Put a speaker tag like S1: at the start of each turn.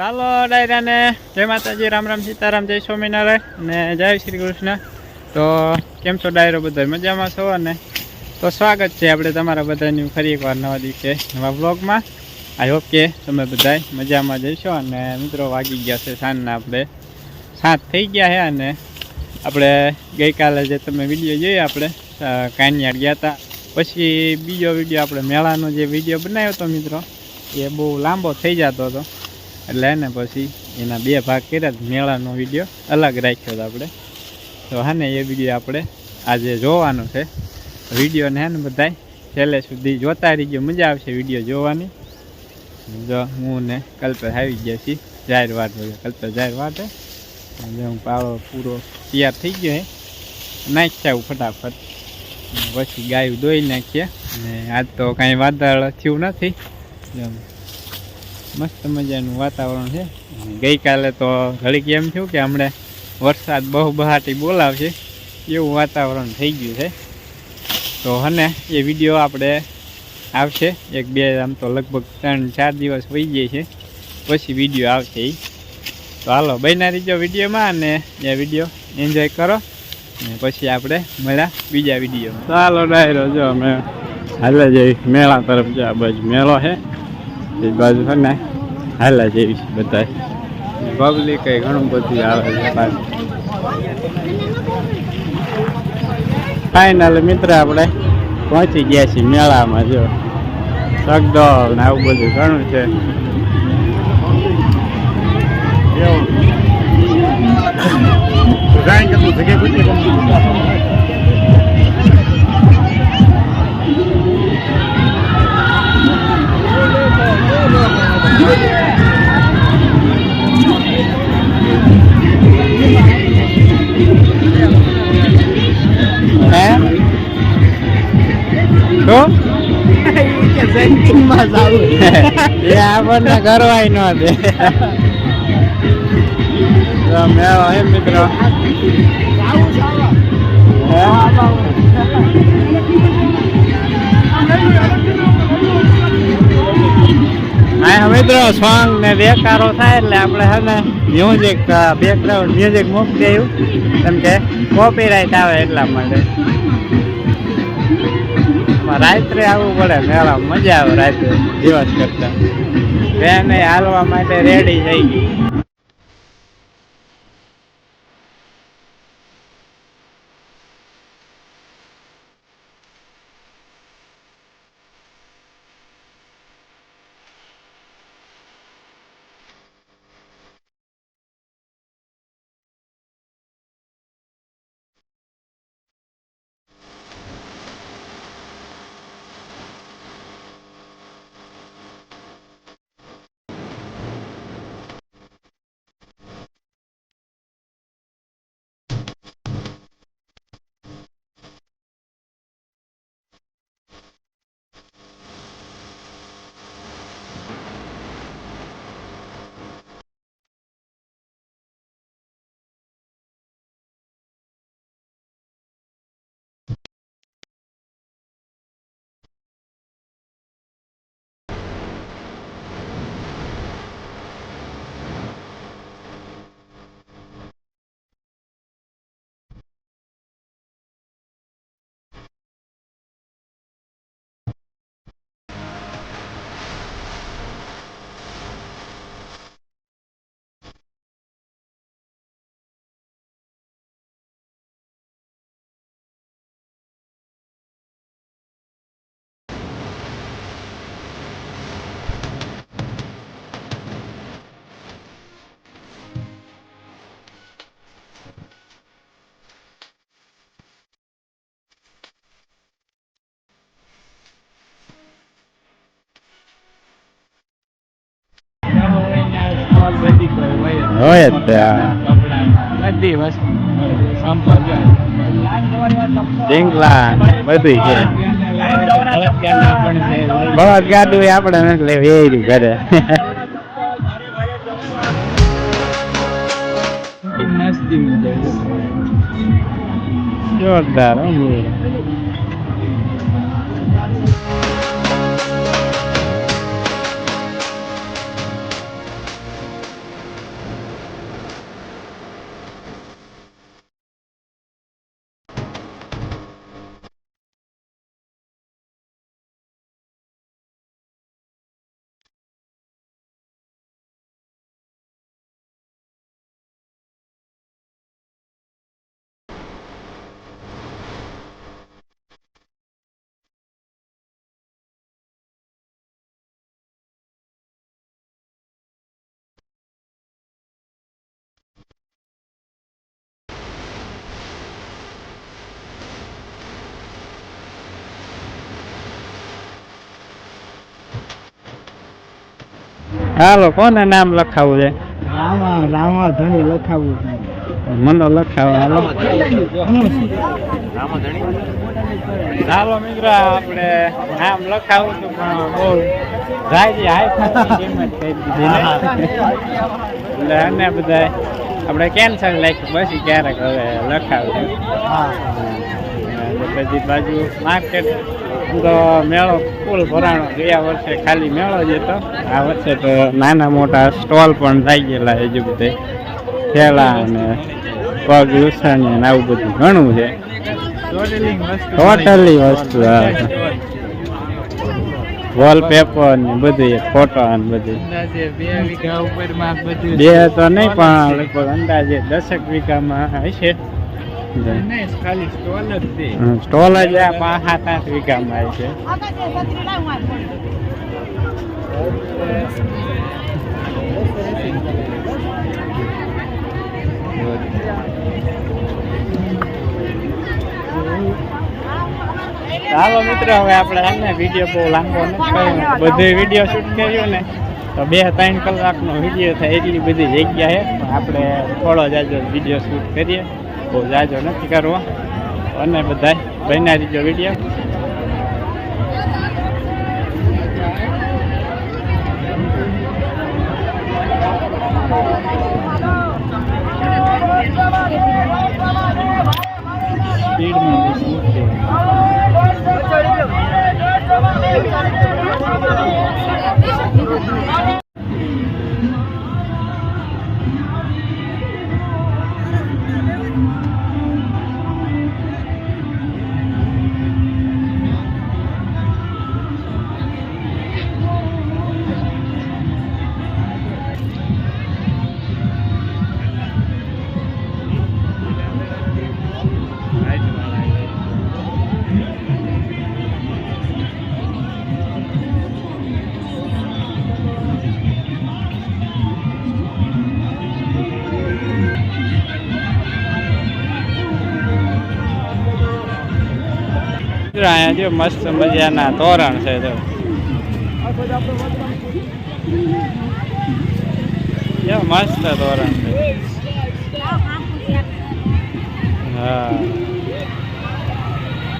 S1: ચાલો ડાયરાને. જય માતાજી રામ રામ સીતારામ જય સ્વામિનારાયણ અને જય શ્રી કૃષ્ણ. તો કેમ છો ડાયરો બધા મજામાં છો? અને તો સ્વાગત છે આપણે તમારા બધાની ફરી એકવાર નવા દિવસે નવા બ્લોગમાં આઈ હોપ કે તમે બધા મજામાં જઈશો અને મિત્રો વાગી ગયા છે સાંજના આપણે. સાત થઈ ગયા છે અને આપણે ગઈકાલે જે તમે વીડિયો જોઈએ આપણે અ, કાનિયાર ગયા હતા પછી બીજો વીડિયો આપણે મેળાનો જે વીડિયો બનાવ્યો હતો મિત્રો એ બહુ લાંબો થઈ જતો હતો. એટલે ને પછી એના બે ભાગ કર્યા મેળાનો વીડિયો અલગ રાખ્યો હતો આપણે. તો હા ને, એ વીડિયો આપણે આજે જોવાનો છે. વિડીયોને હે ને બધાય છેલ્લે સુધી જોતા રહીજો, મજા આવશે વીડિયો જોવાની. જો હું ને કલ્પેશ આવી ગયા છીએ, જાહેર વાત હોય કલ્પેશ જાહેર હે. અને હું પાળો પૂરો તૈયાર થઈ ગયો હે. નાખ્યા હું ફટાફટ. પછી ગાયું દોઈ નાખીએ. અને આજ તો કાંઈ વાદળ થયું નથી. મસ્ત મજાનું વાતાવરણ છે. ગઈકાલે તો ઘડીક એમ થયું કે હમણાં વરસાદ બહુ બહાટી બોલાવશે એવું વાતાવરણ થઈ ગયું છે. તો હને એ વીડિયો આપણે આવશે. એક બે આમ તો લગભગ ત્રણ ચાર દિવસ વહી જાય છે. પછી વીડિયો આવશે એ તો હાલો, બન્યા રહીજો વિડીયોમાં અને એ વીડિયો એન્જોય કરો. ને પછી આપણે મળ્યા બીજા વીડિયો તો હાલો ડાયરો, જો અમે હાલે જઈ મેળા તરફ જો બાજુ મેળો છે. એ બાજુ છે ને, હાલા જેવી છે બધા પબ્લિક કઈ ઘણું બધું આવે છે ફાઈનલ મિત્ર આપણે પહોંચી ગયા છીએ મેળામાં, જો. સગડોળ ને આવું બધું ઘણું છે. હે એ આપણને કરવાય ન દે. મેળો હે મિત્રો. હે? મિત્રો, સોંગ ને બેકારો થાય એટલે આપણે હે ને મ્યુઝિક બેકગ્રાઉન્ડ મ્યુઝિક મૂકી દેવું કેમ કે કોપીરાઇટ આવે એટલા માટે. રાત્રે આવવું પડે મેળા મજા આવે રાત્રે દિવસ કરતા. ટ્રેન હાલવા માટે રેડી થઈ ગઈ. હોય જ બધી વસ્તુ. ઢીંગલા બધી છે. બળદ ગાડું આપણે નથી લેવી એ ઘરે. જોરદાર હાલો કોને નામ લખાવવું છે?
S2: રામા રામા ધણી લખાવું
S1: મને લખાવો હાલો. ચાલો મિત્ર આપણે નામ લખાવું હતું પણ બહુ જાય હાઈ કિંમત કરી દીધી. એટલે અને બધા આપણે કેન્સલ રાખ્યું પછી ક્યારેક હવે લખાવું
S2: પછી
S1: બધી બાજુ માર્કેટ તો મેળો ફૂલ ભરાણો. ગયા વર્ષે ખાલી મેળો જ હતો. આ વર્ષે તો નાના મોટા સ્ટોલ પણ થઈ ગયેલા એ જ બધે. થેલા અને પગ લૂસણી ને આવું બધું ઘણું છે. ટોટલી વસ્તુ વોલપેપર ને બધું ફોટો ને બધું. બે તો નહીં પણ લગભગ અંદાજે દસેક વીઘામાં હશે. સ્ટોલ જ આ સાત આઠ વીઘામાં છે. ચાલો મિત્રો હવે આપણે આને વીડિયો બહુ લાંબો નથી કર્યો. બધે વીડિયો શૂટ કર્યો ને તો બે ત્રણ કલાકનો વીડિયો થાય એટલી બધી જગ્યા છે. પણ આપણે થોડો આજે વીડિયો શૂટ કરીએ. બહુ જાજો નથી કરવો અને બધા બન્યા દીજો વીડિયો. સ્પીડમાં જો અહીંયા જો મસ્ત મજાના તોરણ છે તો. મસ્ત તોરણ છે. હા.